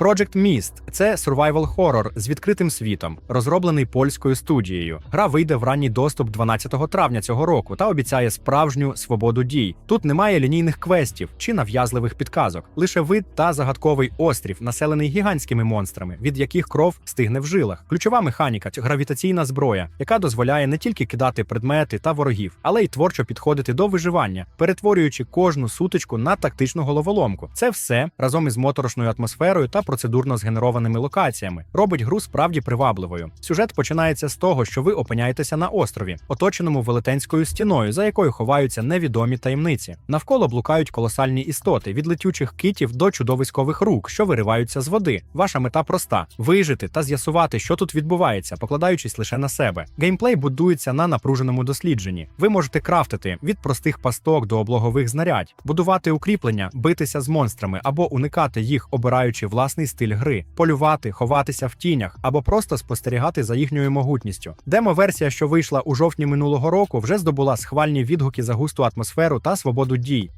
Project Mist – це survival хоррор з відкритим світом, розроблений польською студією. Гра вийде в ранній доступ 12 травня цього року та обіцяє справжню свободу дій. Тут немає лінійних квестів чи нав'язливих підказок, лише вид та загадковий острів, населений гігантськими монстрами, від яких кров стигне в жилах. Ключова механіка гравітаційна зброя, яка дозволяє не тільки кидати предмети та ворогів, але й творчо підходити до виживання, перетворюючи кожну сутичку на тактичну головоломку. Це все разом із моторошною атмосферою та процедурно згенерованими локаціями робить гру справді привабливою. Сюжет починається з того, що ви опиняєтеся на острові, оточеному велетенською стіною, за якою ховаються невідомі таємниці. Навколо блукають колосальні істоти від летючих китів до чудовиськових рук, що вириваються з води. Ваша мета проста: вижити та з'ясувати, що тут відбувається, покладаючись лише на себе. Геймплей будується на напруженому дослідженні. Ви можете крафтити від простих пасток до облогових знарядь, будувати укріплення, битися з монстрами або уникати їх, обираючи власний стиль гри, полювати, ховатися в тінях або просто спостерігати за їхньою могутністю. Демо-версія, що вийшла у жовтні минулого року, вже здобула схвальні відгуки за густу атмосферу та свободу дій.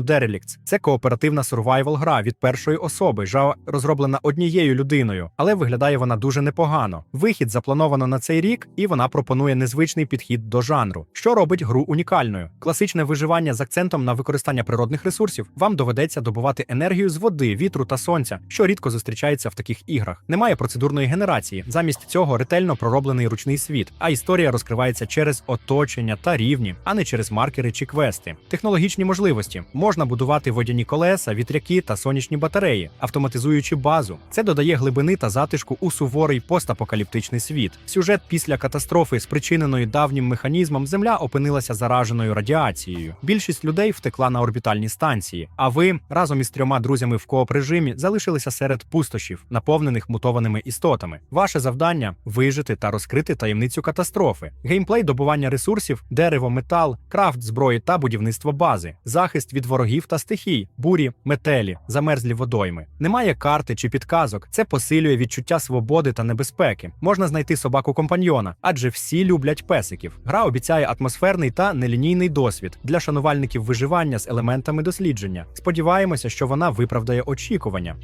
Derelicts – це кооперативна сурвайвал гра від першої особи, жа розроблена однією людиною, але виглядає вона дуже непогано. Вихід заплановано на цей рік, і вона пропонує незвичний підхід до жанру, що робить гру унікальною. Класичне виживання з акцентом на використання природних ресурсів. Вам доведеться добувати енергію з води, вітру та сонця, що рідко зустрічається в таких іграх. Немає процедурної генерації. Замість цього ретельно пророблений ручний світ, а історія розкривається через оточення та рівні, а не через маркери чи квести. Технологічні можливості можна будувати водяні колеса, вітряки та сонячні батареї, автоматизуючи базу. Це додає глибини та затишку у суворий постапокаліптичний світ. Сюжет після катастрофи, спричиненої давнім механізмом, земля опинилася зараженою радіацією. Більшість людей втекла на орбітальні станції. А ви разом із трьома друзями в кооп режимі залишилися серед пустошів, наповнених мутованими істотами. Ваше завдання вижити та розкрити таємницю катастрофи, геймплей добування ресурсів, дерево, метал, крафт зброї та будівництво бази, захист від ворогів та стихій, бурі, метелі, замерзлі водойми. Немає карти чи підказок. Це посилює відчуття свободи та небезпеки. Можна знайти собаку компаньйона, адже всі люблять песиків. Гра обіцяє атмосферний та нелінійний досвід для шанувальників виживання з елементами дослідження. Сподіваємося, що вона виправдає очікування.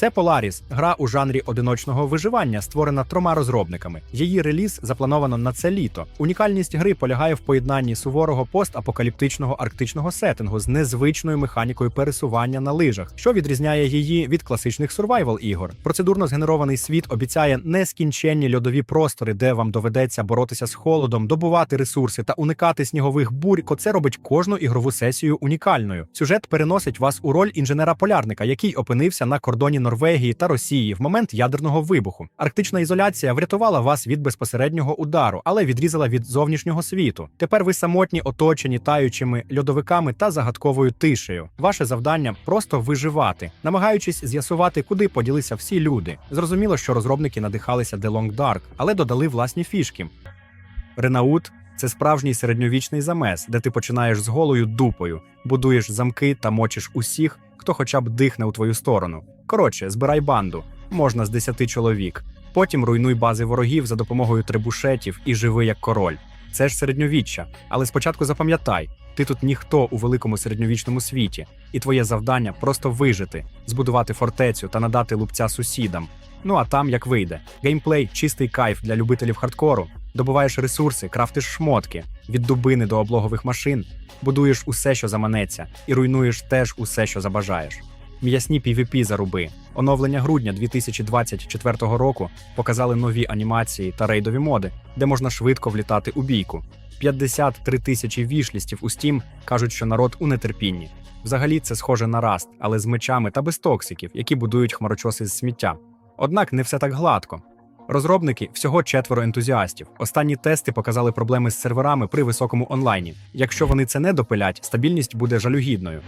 Це Polaris, гра у жанрі одиночного виживання, створена трьома розробниками. Її реліз заплановано на це літо. Унікальність гри полягає в поєднанні суворого постапокаліптичного арктичного сеттингу з незвичною механікою пересування на лижах, що відрізняє її від класичних сурвайвал ігор. Процедурно згенерований світ обіцяє нескінченні льодові простори, де вам доведеться боротися з холодом, добувати ресурси та уникати снігових бурь. Це робить кожну ігрову сесію унікальною. Сюжет переносить вас у роль інженера-полярника, який опинився на кордоні Норвегії та Росії в момент ядерного вибуху. Арктична ізоляція врятувала вас від безпосереднього удару, але відрізала від зовнішнього світу. Тепер ви самотні, оточені таючими льодовиками та загадковою тишею. Ваше завдання просто виживати, намагаючись з'ясувати, куди поділися всі люди. Зрозуміло, що розробники надихалися The Long Dark, але додали власні фішки. Ренаут це справжній середньовічний замес, де ти починаєш з голою дупою, будуєш замки та мочиш усіх, хто хоча б дихне у твою сторону. Коротше, збирай банду, можна з 10 чоловік. Потім руйнуй бази ворогів за допомогою трибушетів і живи як король. Це ж середньовіччя. Але спочатку запам'ятай, ти тут ніхто у великому середньовічному світі, і твоє завдання просто вижити, збудувати фортецю та надати лупця сусідам. Ну а там як вийде. Геймплей чистий кайф для любителів хардкору. Добуваєш ресурси, крафтиш шмотки від дубини до облогових машин, будуєш усе, що заманеться, і руйнуєш теж усе, що забажаєш. М'ясні PvP заруби. Оновлення грудня 2024 року показали нові анімації та рейдові моди, де можна швидко влітати у бійку. 53 тисячі вішлістів у Steam кажуть, що народ у нетерпінні. Взагалі це схоже на раст, але з мечами та без токсиків, які будують хмарочоси з сміття. Однак не все так гладко. Розробники всього четверо ентузіастів. Останні тести показали проблеми з серверами при високому онлайні. Якщо вони це не допилять, стабільність буде жалюгідною.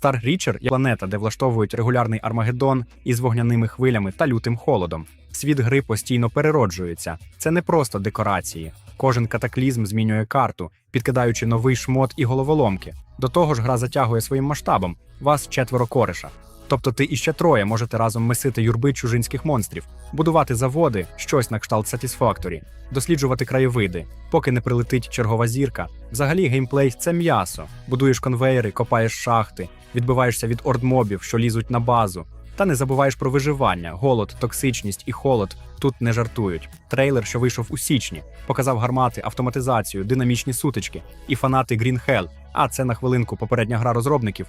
Star Reacher є планета, де влаштовують регулярний армагеддон із вогняними хвилями та лютим холодом. Світ гри постійно перероджується. Це не просто декорації. Кожен катаклізм змінює карту, підкидаючи новий шмот і головоломки. До того ж, гра затягує своїм масштабом. Вас четверо кореша. Тобто ти іще троє можете разом месити юрби чужинських монстрів, будувати заводи, щось на кшталт Satisfactory, досліджувати краєвиди, поки не прилетить чергова зірка. Взагалі, геймплей це м'ясо. Будуєш конвейери, копаєш шахти, відбиваєшся від ордмобів, що лізуть на базу. Та не забуваєш про виживання, голод, токсичність і холод тут не жартують. Трейлер, що вийшов у січні, показав гармати, автоматизацію, динамічні сутички і фанати Green Hell. А це на хвилинку попередня гра розробників.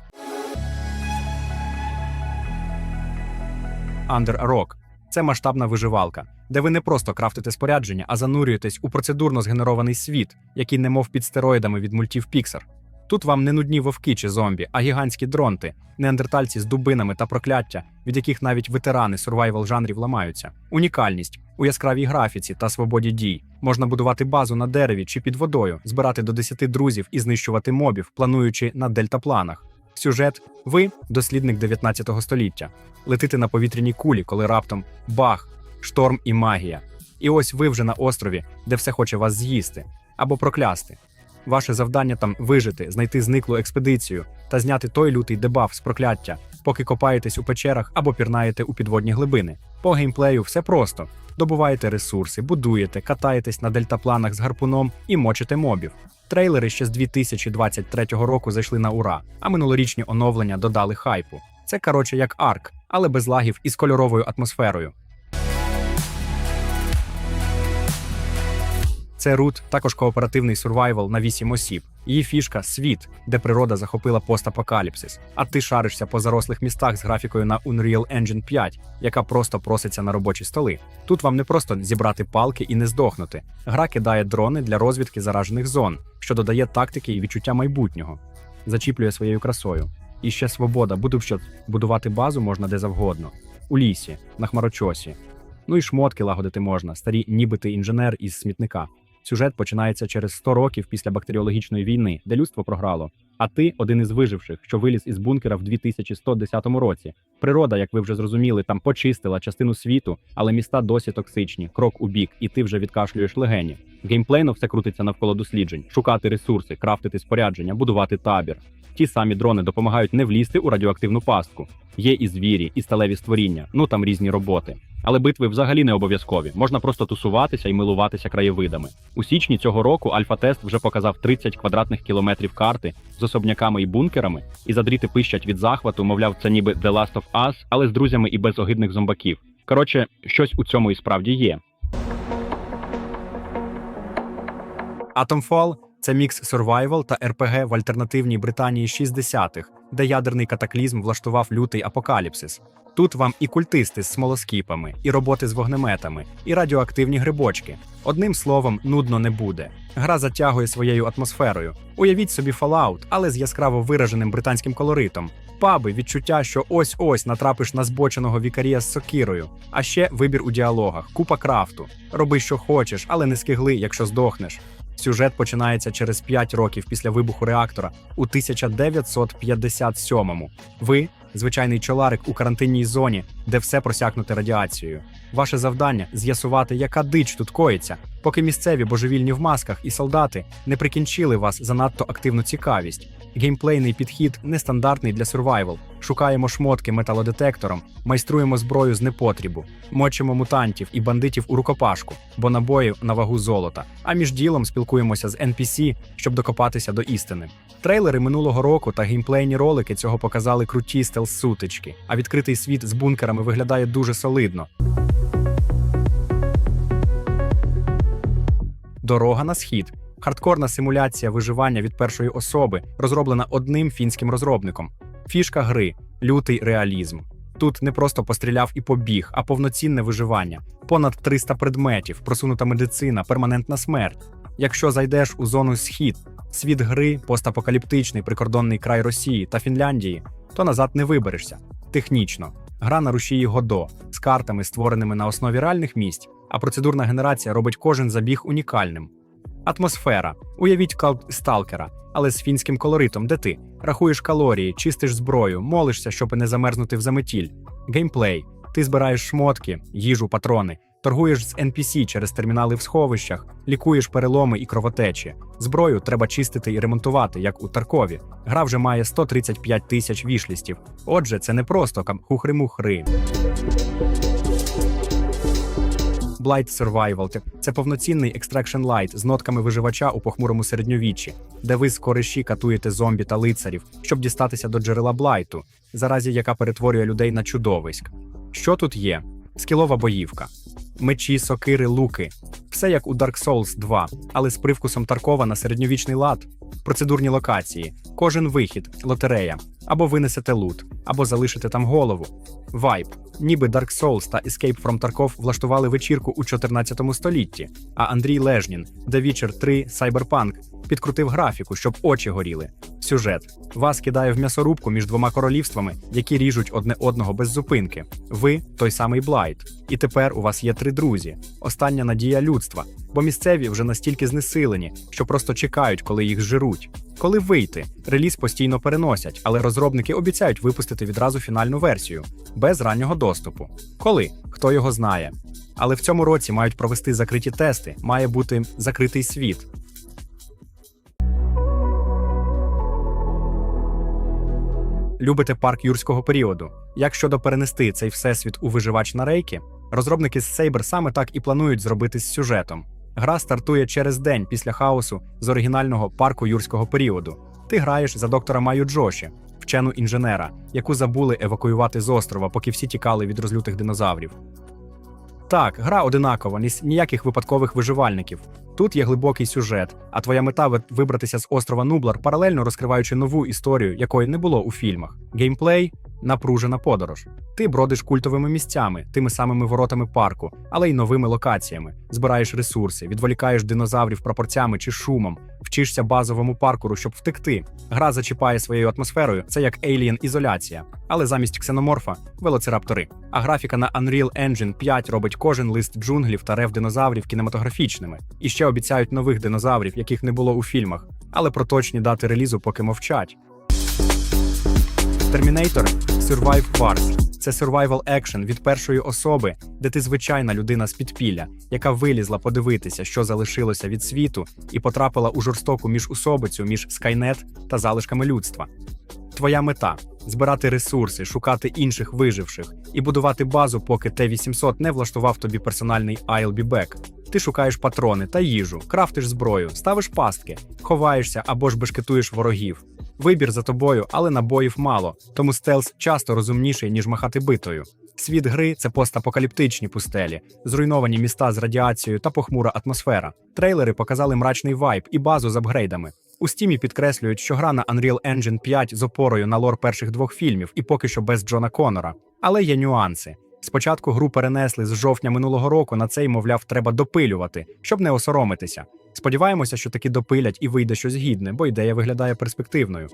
Under Rock. Це масштабна виживалка, де ви не просто крафтите спорядження, а занурюєтесь у процедурно згенерований світ, який немов під стероїдами від мультів Pixar. Тут вам не нудні вовки чи зомбі, а гігантські дронти, неандертальці з дубинами та прокляття, від яких навіть ветерани сурвайвал жанрів ламаються. Унікальність у яскравій графіці та свободі дій. Можна будувати базу на дереві чи під водою, збирати до 10 друзів і знищувати мобів, плануючи на дельтапланах. Сюжет ви дослідник 19 століття. Летите на повітряній кулі, коли раптом бах, шторм і магія. І ось ви вже на острові, де все хоче вас з'їсти або проклясти. Ваше завдання там вижити, знайти зниклу експедицію та зняти той лютий дебаф з прокляття, поки копаєтесь у печерах або пірнаєте у підводні глибини. По геймплею все просто: добуваєте ресурси, будуєте, катаєтесь на дельтапланах з гарпуном і мочите мобів. Трейлери ще з 2023 року зайшли на ура, а минулорічні оновлення додали хайпу. Це коротше як арк, але без лагів і з кольоровою атмосферою. Це Рут, також кооперативний сурвайвал на 8 осіб. Її фішка світ, де природа захопила постапокаліпсис. А ти шаришся по зарослих містах з графікою на Unreal Engine 5, яка просто проситься на робочі столи. Тут вам не просто зібрати палки і не здохнути. Гра кидає дрони для розвідки заражених зон, що додає тактики і відчуття майбутнього, зачіплює своєю красою. І ще свобода, буду будувати базу можна де завгодно. У лісі, на хмарочосі. Ну і шмотки лагодити можна, старі, ніби ти інженер із смітника. Сюжет починається через 100 років після бактеріологічної війни, де людство програло. А ти один із виживших, що виліз із бункера в 2110 році. Природа, як ви вже зрозуміли, там почистила частину світу, але міста досі токсичні, крок у бік, і ти вже відкашлюєш легені. Геймплейно все крутиться навколо досліджень, шукати ресурси, крафтити спорядження, будувати табір. Ті самі дрони допомагають не влізти у радіоактивну пастку. Є і звірі, і сталеві створіння, ну там різні роботи. Але битви взагалі не обов'язкові. Можна просто тусуватися і милуватися краєвидами. У січні цього року альфа-тест вже показав 30 квадратних кілометрів карти з особняками і бункерами, і задріти пищать від захвату, мовляв, це ніби The Last of Us, але з друзями і без огидних зомбаків. Коротше, щось у цьому і справді є. Atomfall – це мікс survival та RPG в альтернативній Британії 60-х, де ядерний катаклізм влаштував лютий апокаліпсис. Тут вам і культисти з смолоскіпами, і роботи з вогнеметами, і радіоактивні грибочки. Одним словом, нудно не буде. Гра затягує своєю атмосферою. Уявіть собі Fallout, але з яскраво вираженим британським колоритом. Паби, відчуття, що ось-ось натрапиш на збоченого вікарія з сокірою. А ще вибір у діалогах, купа крафту. Роби, що хочеш, але не скигли, якщо здохнеш. Сюжет починається через 5 років після вибуху реактора у 1957-му. Ви звичайний чоларик у карантинній зоні, де все просякнуте радіацією. Ваше завдання з'ясувати, яка дич тут коїться, поки місцеві божевільні в масках і солдати не прикінчили вас за надто активну цікавість. Геймплейний підхід нестандартний для сурвайвал. Шукаємо шмотки металодетектором, майструємо зброю з непотрібу, мочимо мутантів і бандитів у рукопашку, бо набоїв на вагу золота. А між ділом спілкуємося з NPC, щоб докопатися до істини. Трейлери минулого року та геймплейні ролики цього показали круті стелс-сутички, а відкритий світ з бункерами виглядає дуже солидно. Дорога на схід. Хардкорна симуляція виживання від першої особи, розроблена одним фінським розробником. Фішка гри лютий реалізм. Тут не просто постріляв і побіг, а повноцінне виживання. Понад 300 предметів, просунута медицина, перманентна смерть. Якщо зайдеш у зону схід, світ гри, постапокаліптичний прикордонний край Росії та Фінляндії, то назад не виберешся. Технічно, гра на рушії Годо з картами, створеними на основі реальних місць, а процедурна генерація робить кожен забіг унікальним. Атмосфера. Уявіть калп сталкера, але з фінським колоритом, де ти рахуєш калорії, чистиш зброю, молишся, щоб не замерзнути в заметіль. Геймплей. Ти збираєш шмотки, їжу, патрони, Торгуєш з NPC через термінали в сховищах, лікуєш переломи і кровотечі. Зброю треба чистити і ремонтувати, як у Таркові. Гра вже має 135 тисяч вішлістів. Отже, це не просто хухри-мухри. Blight Survival – це повноцінний Extraction Light з нотками виживача у похмурому середньовіччі, де ви з кориші катуєте зомбі та лицарів, щоб дістатися до джерела Блайту, заразі яка перетворює людей на чудовиськ. Що тут є? Скілова боївка, мечі, сокири, луки. Все як у Dark Souls 2, але з привкусом Таркова на середньовічний лад. Процедурні локації, кожен вихід, лотерея, або винесете лут, або залишите там голову. Вайб. Ніби Dark Souls та Escape from Tarkov влаштували вечірку у 14 столітті, а Андрій Лежнін, The Witcher 3 Cyberpunk підкрутив графіку, щоб очі горіли. Сюжет вас кидає в м'ясорубку між двома королівствами, які ріжуть одне одного без зупинки. Ви той самий Блайт. І тепер у вас є три друзі. Остання надія людства, бо місцеві вже настільки знесилені, що просто чекають, коли їх жируть. Коли вийти, реліз постійно переносять, але розробники обіцяють випустити відразу фінальну версію без раннього доступу. Коли хто його знає. Але в цьому році мають провести закриті тести, має бути закритий світ. Любите парк юрського періоду. Як щодо перенести цей всесвіт у виживач на рейки, розробники з Saber саме так і планують зробити з сюжетом. Гра стартує через день після хаосу з оригінального парку юрського періоду. Ти граєш за доктора Маю Джоші, вчену інженера, яку забули евакуювати з острова, поки всі тікали від розлютих динозаврів. Так, гра одинакова, ні- ніяких випадкових виживальників. Тут є глибокий сюжет, а твоя мета вибратися з острова Нублар, паралельно розкриваючи нову історію, якої не було у фільмах. Геймплей напружена подорож. Ти бродиш культовими місцями, тими самими воротами парку, але й новими локаціями. Збираєш ресурси, відволікаєш динозаврів прапорцями чи шумом, вчишся базовому паркуру, щоб втекти. Гра зачіпає своєю атмосферою, це як Alien ізоляція, але замість ксеноморфа велоцираптори. А графіка на Unreal Engine 5 робить кожен лист джунглів та рев динозаврів кінематографічними. І ще обіцяють нових динозаврів, яких не було у фільмах. Але про точні дати релізу поки мовчать. Terminator Survive Wars – це survival action від першої особи, де ти звичайна людина з підпілля, яка вилізла подивитися, що залишилося від світу, і потрапила у жорстоку міжусобицю між Skynet та залишками людства. Твоя мета збирати ресурси, шукати інших виживших і будувати базу, поки Т-800 не влаштував тобі персональний I'll be back. Ти шукаєш патрони та їжу, крафтиш зброю, ставиш пастки, ховаєшся або ж бешкетуєш ворогів. Вибір за тобою, але набоїв мало, тому стелс часто розумніший, ніж махати битою. Світ гри це постапокаліптичні пустелі, зруйновані міста з радіацією та похмура атмосфера. Трейлери показали мрачний вайб і базу з апгрейдами. У стімі підкреслюють, що гра на Unreal Engine 5 з опорою на лор перших двох фільмів і поки що без Джона Коннора. Але є нюанси. Спочатку гру перенесли з жовтня минулого року на цей, мовляв, треба допилювати, щоб не осоромитися. Сподіваємося, що таки допилять і вийде щось гідне, бо ідея виглядає перспективною.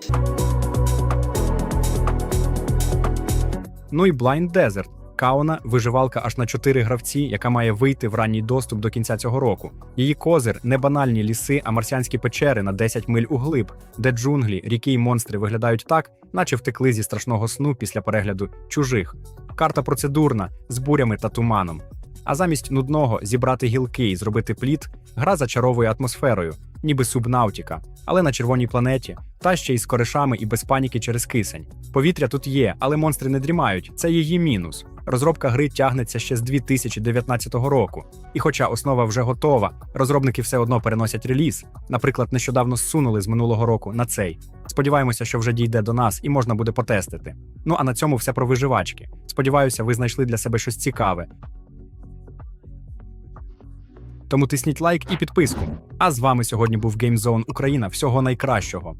Ну і Blind Desert. Каона виживалка аж на 4 гравці, яка має вийти в ранній доступ до кінця цього року. Її козир не банальні ліси, а марсіанські печери на 10 миль углиб, де джунглі, ріки й монстри виглядають так, наче втекли зі страшного сну після перегляду чужих. Карта процедурна з бурями та туманом. А замість нудного зібрати гілки і зробити плід, гра зачаровує атмосферою, ніби субнавтіка, але на червоній планеті, та ще й з коришами і без паніки через кисень. Повітря тут є, але монстри не дрімають. Це її мінус. Розробка гри тягнеться ще з 2019 року. І хоча основа вже готова, розробники все одно переносять реліз. Наприклад, нещодавно зсунули з минулого року на цей. Сподіваємося, що вже дійде до нас і можна буде потестити. Ну а на цьому все про виживачки. Сподіваюся, ви знайшли для себе щось цікаве. Тому тисніть лайк і підписку. А з вами сьогодні був GameZone Україна. Всього найкращого.